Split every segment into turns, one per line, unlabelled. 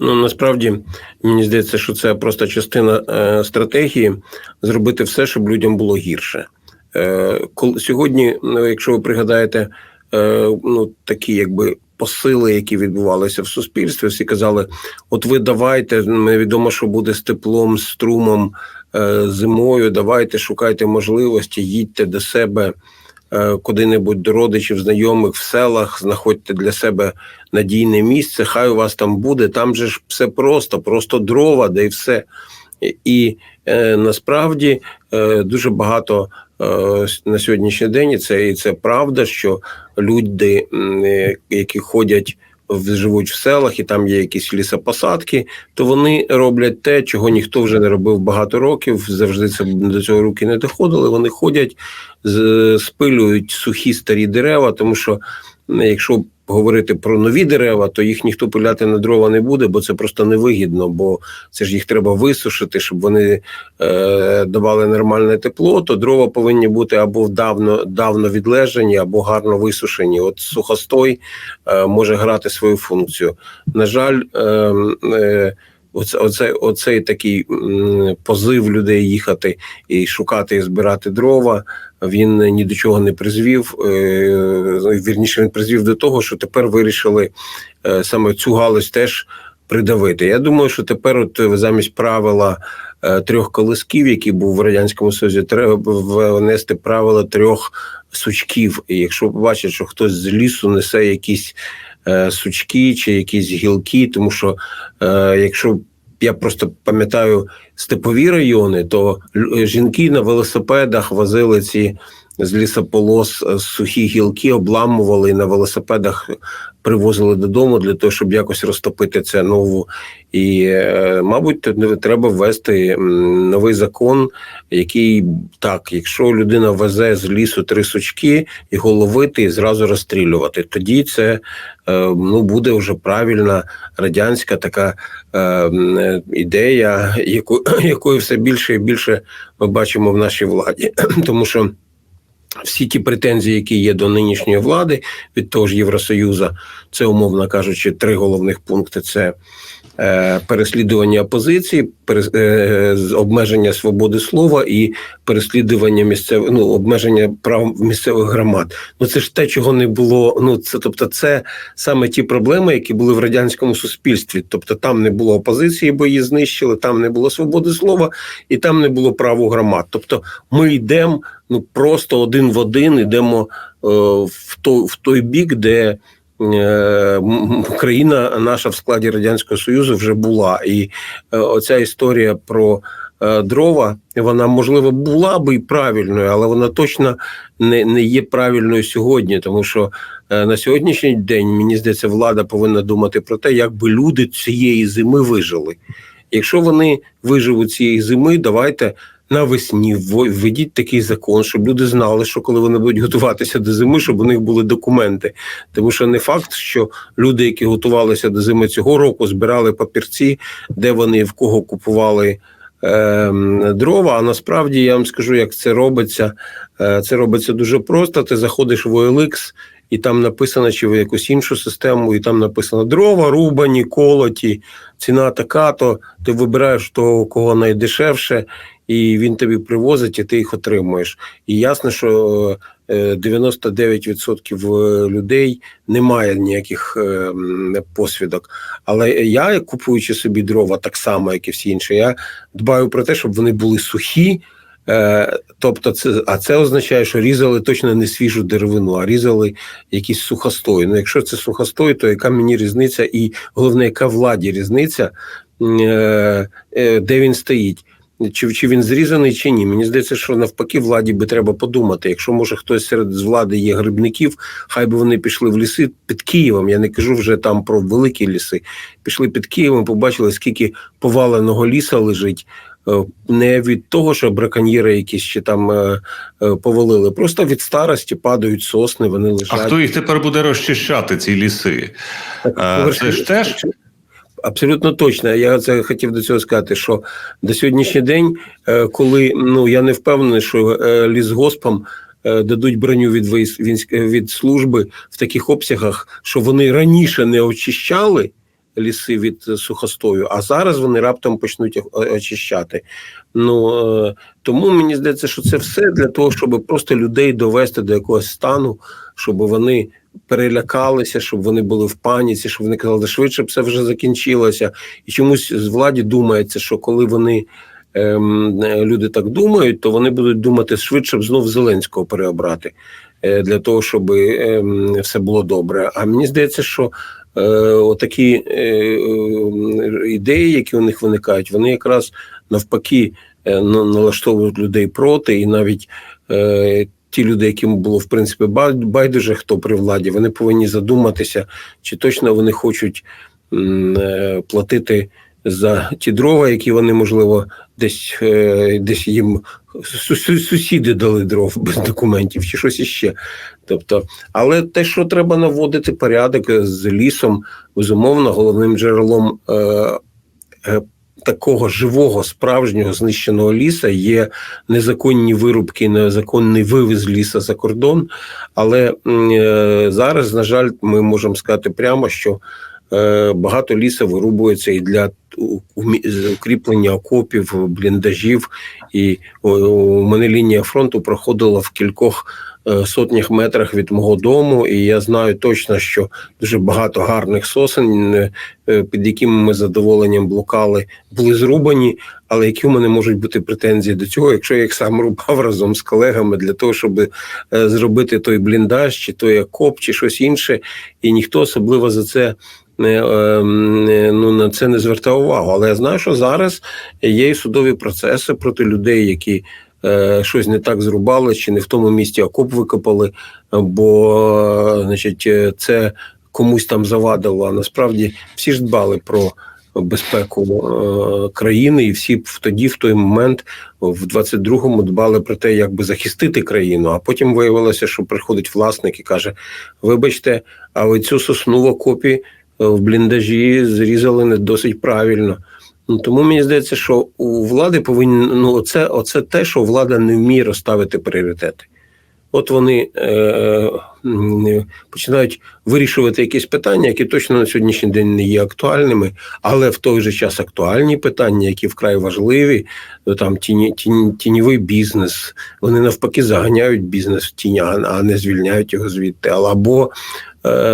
Ну насправді мені здається, що це просто частина е, стратегії зробити все, щоб людям було гірше. Е, коли сьогодні, ну, якщо ви пригадаєте, е, ну такі якби посили, які відбувалися в суспільстві, всі казали: от ви давайте, невідомо, що буде з теплом, з струмом е, зимою. Давайте шукайте можливості, їдьте до себе. Е, Куди-небудь до родичів, знайомих в селах, знаходьте для себе надійне місце, хай у вас там буде. Там же ж все просто, просто дрова, де і все. І, е, насправді е, дуже багато е, на сьогоднішній день і це і це правда, що люди, е, які ходять живуть в селах, і там є якісь лісопосадки, то вони роблять те, чого ніхто вже не робив багато років. Завжди це до цього руки не доходили. Вони ходять, спилюють сухі старі дерева, тому що якщо говорити про нові дерева, то їх ніхто пиляти на дрова не буде, бо це просто невигідно, бо це ж їх треба висушити, щоб вони е, давали нормальне тепло. То дрова повинні бути або давно давно відлежені, або гарно висушені. От сухостой е, може грати свою функцію. На жаль, е, е, Оце, оце, оцей такий позив людей їхати і шукати і збирати дрова. Він ні до чого не призвів. Е, вірніше, він призвів до того, що тепер вирішили е, саме цю галузь теж придавити. Я думаю, що тепер, от е, замість правила трьох колисків, які був в радянському Союзі, треба внести правило трьох сучків. І якщо побачать, що хтось з лісу несе якісь е, сучки чи якісь гілки, тому що е, якщо я просто пам'ятаю степові райони, то жінки на велосипедах возили ці з лісополос е, сухі гілки, обламували і на велосипедах привозили додому для того, щоб якось розтопити це нову. І, е, мабуть, треба ввести новий закон, який так, якщо людина везе з лісу три сучки і головити, і зразу розстрілювати, тоді це е, ну буде вже правильна радянська така ідея, яку, якої все більше і більше ми бачимо в нашій владі, тому що. Всі ті претензії, які є до нинішньої влади від того ж Євросоюзу, це умовно кажучи, три головних пункти: це переслідування опозиції, е, обмеження свободи слова і переслідування місцевих ну, обмеження прав місцевих громад. Ну це ж те, чого не було. Ну це тобто, це саме ті проблеми, які були в радянському суспільстві. Тобто, там не було опозиції, бо її знищили, там не було свободи слова, і там не було права громад. Тобто, ми йдемо ну просто один в один, йдемо е, в той в той бік, де. Е, Україна наша в складі радянського союзу вже була, і е, оця історія про е, дрова вона можливо була би і правильною, але вона точно не, не є правильною сьогодні, тому що е, на сьогоднішній день мені здається, влада повинна думати про те, як би люди цієї зими вижили. Якщо вони виживуть цієї зими, давайте навесні введіть такий закон, щоб люди знали, що коли вони будуть готуватися до зими, щоб у них були документи. Тому що не факт, що люди, які готувалися до зими цього року, збирали папірці, де вони в кого купували. ем, Дрова, а насправді я вам скажу, як це робиться. Е, Це робиться дуже просто. Ти заходиш в OLX, і там написано, чи в якусь іншу систему, і там написано дрова, рубані, колоті, ціна така, то ти вибираєш того, кого найдешевше, і він тобі привозить, і ти їх отримуєш. І ясно, що е, 99% людей немає ніяких е, посвідок. Але я, купуючи собі дрова, так само, як і всі інші, я дбаю про те, щоб вони були сухі. Е, Тобто, це а це означає, що різали точно не свіжу деревину, а різали якісь сухостой. Ну, якщо це сухостой, то яка мені різниця, і головне, яка владі різниця, е, е, де він стоїть? Чи, чи він зрізаний, чи ні? Мені здається, що навпаки, владі би треба подумати. Якщо може хтось серед з влади є грибників, хай би вони пішли в ліси під Києвом. Я не кажу вже там про великі ліси. Пішли під Києвом, побачили, скільки поваленого ліса лежить. Е, Не від того, що браконьєри якісь ще там е, е, повалили, просто від старості падають сосни, вони
А хто їх тепер буде розчищати, ці ліси?
Так,
А, це ж теж?
Абсолютно точно. Я це хотів до цього сказати, що до сьогоднішній день, е, коли ну я не впевнений, що е, лісгоспам е, дадуть броню від від служби в таких обсягах, що вони раніше не очищали. ліси від сухостою, а зараз вони раптом почнуть очищати. Ну тому мені здається, що це все для того, щоб просто людей довести до якогось стану, щоб вони перелякалися, щоб вони були в паніці, щоб вони казали, що швидше б все вже закінчилося. І чомусь з владі думається, що коли вони. ем, е, Люди так думають, то вони будуть думати швидше б знов Зеленського переобрати е, для того, щоб ем, все було добре. А мені здається, що е, отакі е, е, ідеї, які у них виникають, вони якраз навпаки е, налаштовують людей проти, і навіть е, ті люди, яким було в принципі байдуже, хто при владі, вони повинні задуматися, чи точно вони хочуть е, платити. За ті дрова, які вони можливо десь е, десь їм су- су- сусіди дали дров без документів, чи щось іще. Тобто, але те, що треба наводити порядок з лісом, безумовно, головним джерелом е, такого живого справжнього знищеного ліса є незаконні вирубки, незаконний вивіз ліса за кордон. Але е, зараз, на жаль, ми можемо сказати прямо, що е, багато ліса вирубується і для укріплення окопів, бліндажів. І у мене лінія фронту проходила в кількох сотнях метрах від мого дому, і я знаю точно, що дуже багато гарних сосен, е, е, під якими ми задоволенням блукали, були зрубані. Але які у мене можуть бути претензії до цього, якщо я їх сам рубав разом з колегами для того, щоб е, зробити той бліндаж, чи той окоп, чи щось інше, і ніхто особливо за це не, е, ну, на це не звертав увагу. Але я знаю, що зараз є судові процеси проти людей, які е, щось не так зрубали, чи не в тому місці окоп викопали, бо е, значить, е, це комусь там завадило. А насправді всі ж дбали про безпеку е, країни, і всі тоді, в той момент, в 22-му дбали про те, як би захистити країну. А потім виявилося, що приходить власник і каже: Вибачте, а ви цю сосну в окопі е, в бліндажі зрізали не досить правильно. Ну, тому мені здається, що у влади повинні ну, оце, оце те, що влада не вміє розставити пріоритети. От вони е, починають вирішувати якісь питання, які точно на сьогоднішній день не є актуальними, але в той же час актуальні питання, які вкрай важливі, там тіні, тіні, тіньовий бізнес. Вони навпаки заганяють бізнес в тінь, а не звільняють його звідти. Або е,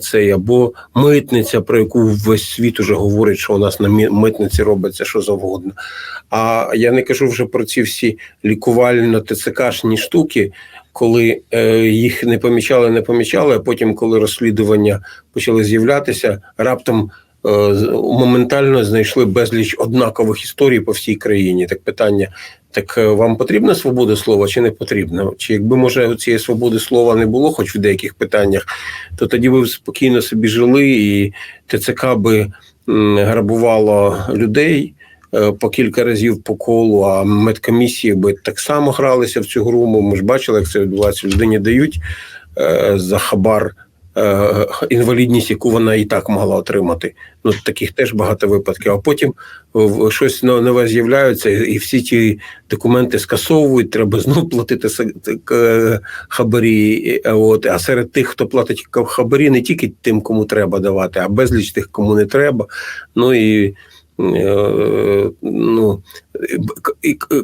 цей, або митниця, про яку весь світ уже говорить, що у нас на митниці робиться що завгодно. А я не кажу вже про ці всі лікувально-ТЦКшні штуки, коли е, їх не помічали, не помічали, а потім, коли розслідування почали з'являтися, раптом е, моментально знайшли безліч однакових історій по всій країні. Так питання: так е, вам потрібна свобода слова чи не потрібна? Чи якби може цієї свободи слова не було, хоч в деяких питаннях, то тоді ви спокійно собі жили, і ТЦК би грабувало людей. е, По кілька разів по колу, а медкомісії би так само гралися в цю гру. Ми ж бачили, як це відбувається. Людині дають е, за хабар інвалідність, яку вона і так могла отримати. Ну таких теж багато випадків. А потім щось но- нове з'являється, і всі ті документи скасовують. Треба знов платити е, хабарі. Е, От а серед тих, хто платить хабарі, не тільки тим, кому треба давати, а безліч тих, кому не треба. Ну і е, ну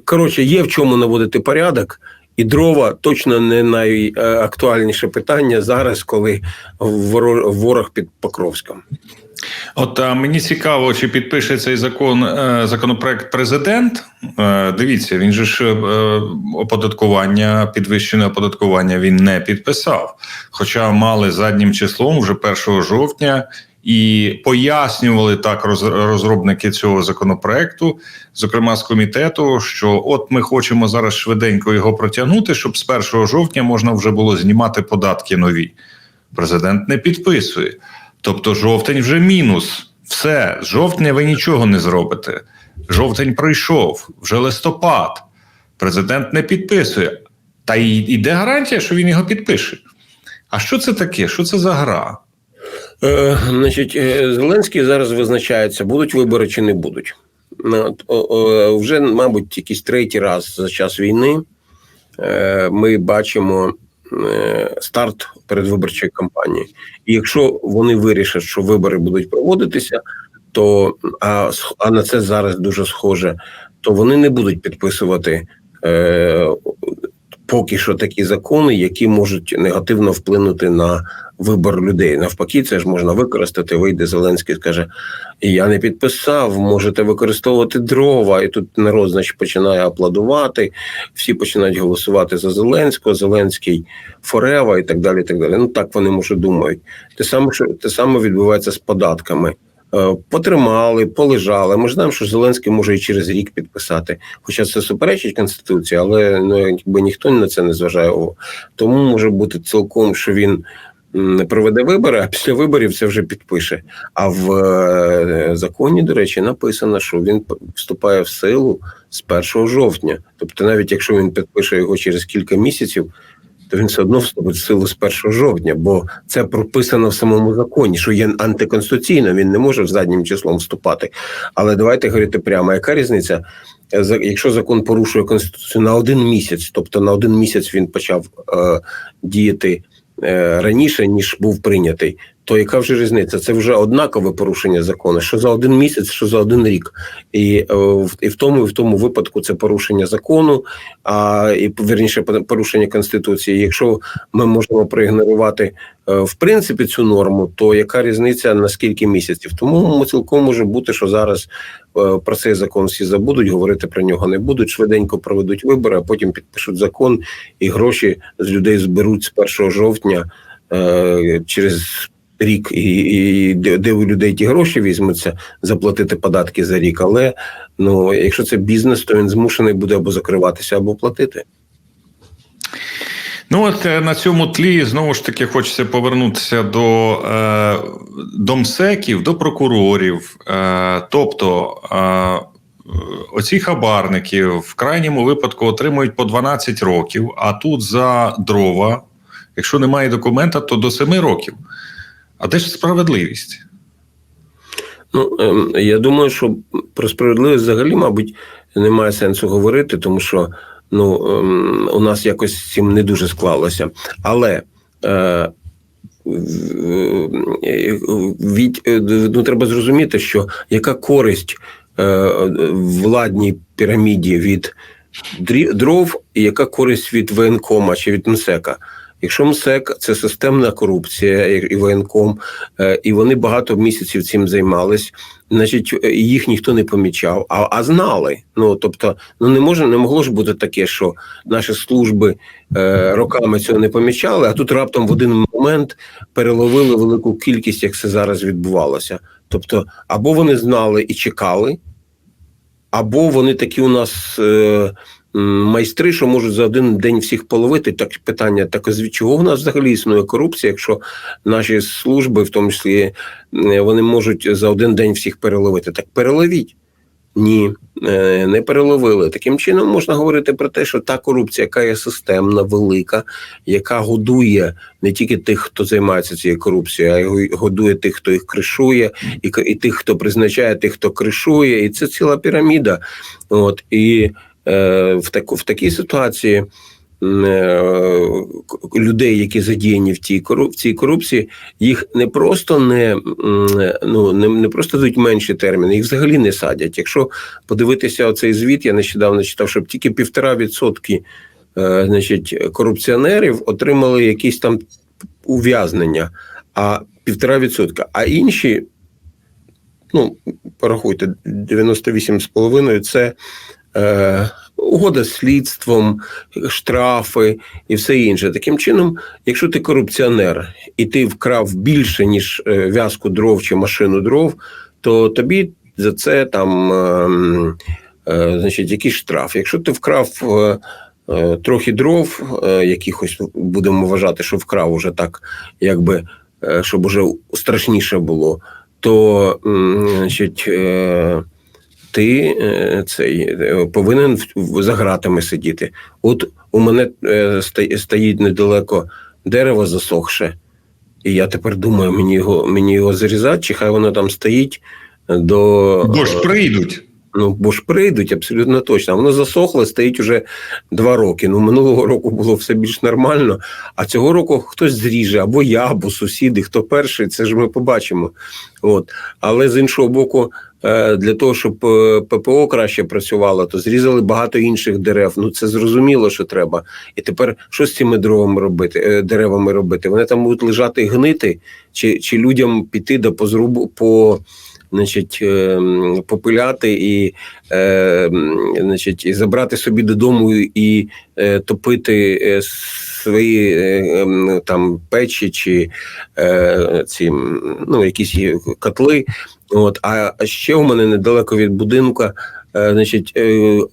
коротше, є в чому наводити порядок. І дрова точно не найактуальніше питання зараз, коли воро- ворог під Покровськом.
От а, мені цікаво, чи підпише цей закон е, законопроект президент. Е, дивіться, він же ж е, оподаткування, підвищене оподаткування він не підписав. Хоча мали заднім числом вже 1 жовтня і пояснювали так розробники цього законопроекту, зокрема з комітету, що от ми хочемо зараз швиденько його протягнути, щоб з 1 жовтня можна вже було знімати податки нові. Президент не підписує. Тобто жовтень вже мінус. Все, з жовтня ви нічого не зробите. Жовтень пройшов, вже листопад. Президент не підписує. Та й іде гарантія, що він його підпише. А що це таке? Що це за гра?
Е, значить, е, Зеленський зараз визначається, будуть вибори чи не будуть. Ну, от, о, Вже, мабуть, якийсь третій раз за час війни е, ми бачимо старт передвиборчої кампанії. І якщо вони вирішать, що вибори будуть проводитися, то а, а на це зараз дуже схоже, то вони не будуть підписувати поки що такі закони, які можуть негативно вплинути на вибор людей. Навпаки, це ж можна використати. Вийде Зеленський, скаже: Я не підписав, можете використовувати дрова. І тут народ, значить, починає аплодувати. Всі починають голосувати за Зеленського, Зеленський Форева і так далі. І так далі. Ну так вони може думають. Те саме, що те саме відбувається з податками. Е, Потримали, полежали. Ми ж знаємо, що Зеленський може і через рік підписати. Хоча це суперечить конституції, але ну якби ніхто на це не зважає. Тому може бути цілком, що він проведе вибори, а після виборів це вже підпише. А в е, законі, до речі, написано, що він вступає в силу з 1 жовтня. Тобто, навіть якщо він підпише його через кілька місяців, то він все одно вступить в силу з 1 жовтня, бо це прописано в самому законі, що є антиконституційно, він не може заднім числом вступати. Але давайте говорити прямо, яка різниця? Е, Якщо закон порушує конституцію на один місяць, тобто на один місяць він почав е, діяти раніше, ніж був прийнятий, то яка вже різниця? Це вже однакове порушення закону, що за один місяць, що за один рік. І, е, і в тому, і в тому випадку це порушення закону, а і вірніше порушення конституції. Якщо ми можемо проігнорувати е, в принципі цю норму, то яка різниця на скільки місяців? Тому цілком може бути, що зараз е, про цей закон всі забудуть, говорити про нього не будуть. Швиденько проведуть вибори, а потім підпишуть закон, і гроші з людей зберуть з 1 жовтня через. Рік і, і де, у людей ті гроші візьмуться заплатити податки за рік. Але ну якщо це бізнес, то він змушений буде або закриватися, або платити.
Ну от е, на цьому тлі знову ж таки хочеться повернутися до е, домсеків, до прокурорів. Е, тобто е, оці хабарники в крайньому випадку отримують по 12 років, а тут за дрова, якщо немає документа, то до 7 років. А де ж справедливість?
Ну ем, я думаю, що про справедливість взагалі, мабуть, немає сенсу говорити, тому що ну ем, у нас якось з цим не дуже склалося. Але е, від е, ну, треба зрозуміти, що яка користь е, владній піраміді від дров, і яка користь від воєнкома чи від МСЕКа. Якщо МСЕК це системна корупція і воєнком, е, і вони багато місяців цим займались, значить е, їх ніхто не помічав, а, а знали. Ну тобто, ну не може, не могло ж бути таке, що наші служби е, роками цього не помічали, а тут раптом в один момент переловили велику кількість, як це зараз відбувалося. Тобто, або вони знали і чекали, або вони такі у нас. Е, Майстри, що можуть за один день всіх половити, так питання так з чого в нас взагалі існує корупція, якщо наші служби, в тому числі, вони можуть за один день всіх переловити. Так переловіть. Ні, е, не переловили. Таким чином можна говорити про те, що та корупція, яка є системна, велика, яка годує не тільки тих, хто займається цією корупцією, а й годує тих, хто їх кришує, і, і тих, хто призначає, тих, хто кришує, і це ціла піраміда. От і в таку в такій ситуації. е, Людей, які задіяні в цій в цій корупції, їх не просто не ну не, не просто дають менші терміни, їх взагалі не садять. Якщо подивитися оцей звіт, я нещодавно читав, що тільки півтора відсотки е, значить, корупціонерів отримали якісь там ув'язнення, а півтора відсотка. А інші, ну порахуйте, 98,5% це. Е, Угода з слідством, штрафи і все інше. Таким чином, якщо ти корупціонер і ти вкрав більше, ніж е, в'язку дров чи машину дров, то тобі за це там ем, е, значить, якийсь штраф. Якщо ти вкрав трохи дров, якихось будемо вважати, що вкрав уже так, якби щоб уже страшніше було, то значить. Ти е, цей е, повинен за гратами сидіти. От у мене е, стоїть недалеко дерево засохше, і я тепер думаю, мені його мені його зарізати, чи хай воно там стоїть до
Бо ж прийдуть.
Ну, бо ж прийдуть абсолютно точно. Воно засохло, стоїть уже два роки. Ну, минулого року було все більш нормально, а цього року хтось зріже, або я, або сусіди, хто перший, це ж ми побачимо. От. Але з іншого боку, е, для того, щоб е, ППО краще працювало, то зрізали багато інших дерев. Ну це зрозуміло, що треба. І тепер що з цими деревами робити? е, Деревами робити? Вони там будуть лежати і гнити, чи, чи людям піти до позрубу по. Значить, е, попиляти і, е, значить, і забрати собі додому і е, топити свої ем, там печі чи ці ну, якісь котли. От, а ще у мене недалеко від будинку, значить,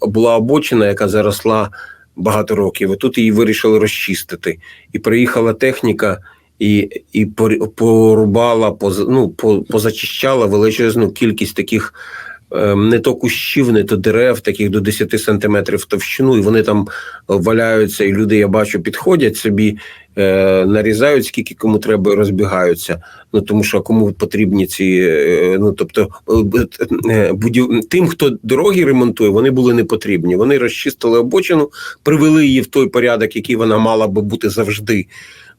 була обочина, яка заросла багато років. Тут її вирішили розчистити. І приїхала техніка. І, і пор- порубала, поз- ну, по- позачищала величезну кількість таких ем, не то кущів, не то дерев, таких до 10 сантиметрів товщину, і вони там валяються, і люди, я бачу, підходять собі, е, нарізають, скільки кому треба, і розбігаються. Ну тому що кому потрібні ці, е, ну тобто е, будів... тим, хто дороги ремонтує, вони були не потрібні. Вони розчистили обочину, привели її в той порядок, який вона мала би бути завжди.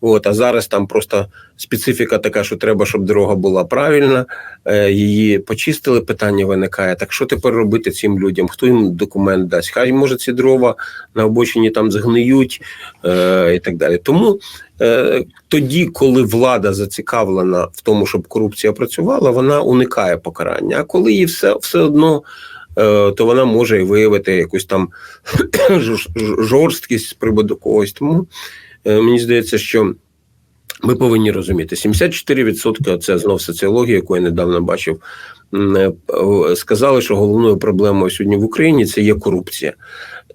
От, а зараз там просто специфіка така, що треба, щоб дорога була правильна. Е, її почистили, питання виникає. Так що тепер робити цим людям? Хто їм документ дасть? Хай може ці дрова на обочині там згниють е, і так далі. Тому е, тоді, коли влада зацікавлена в тому, щоб корупція працювала, вона уникає покарання. А коли їй все, все одно. е, То вона може і виявити якусь там жорсткість з приводу когось. Тому мені здається, що ми повинні розуміти, 74% – це знов соціологія, яку я недавно бачив. е, е, Сказали, що головною проблемою сьогодні в Україні це є корупція.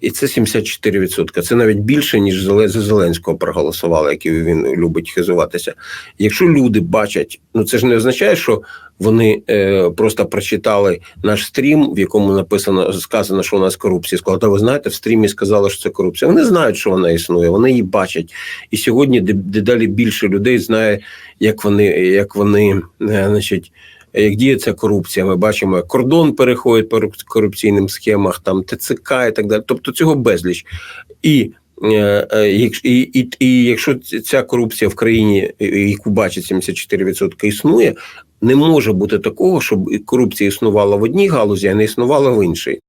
І це 74%. Це навіть більше, ніж за Зеленського проголосували, який він любить хизуватися. Якщо люди бачать, ну це ж не означає, що вони е, просто прочитали наш стрім, в якому написано сказано, що у нас корупція. Сказали, та ви знаєте, в стрімі сказали, що це корупція. Вони знають, що вона існує, вони її бачать. І сьогодні дедалі більше людей знає, як вони, як вони, е, значить. Як діє ця корупція, ми бачимо, як кордон переходить по корупційним схемах, там ТЦК і так далі. Тобто цього безліч. І, е, е, і, і, і якщо ця корупція в країні, яку бачить 74%, існує, не може бути такого, щоб корупція існувала в одній галузі, а не існувала в іншій.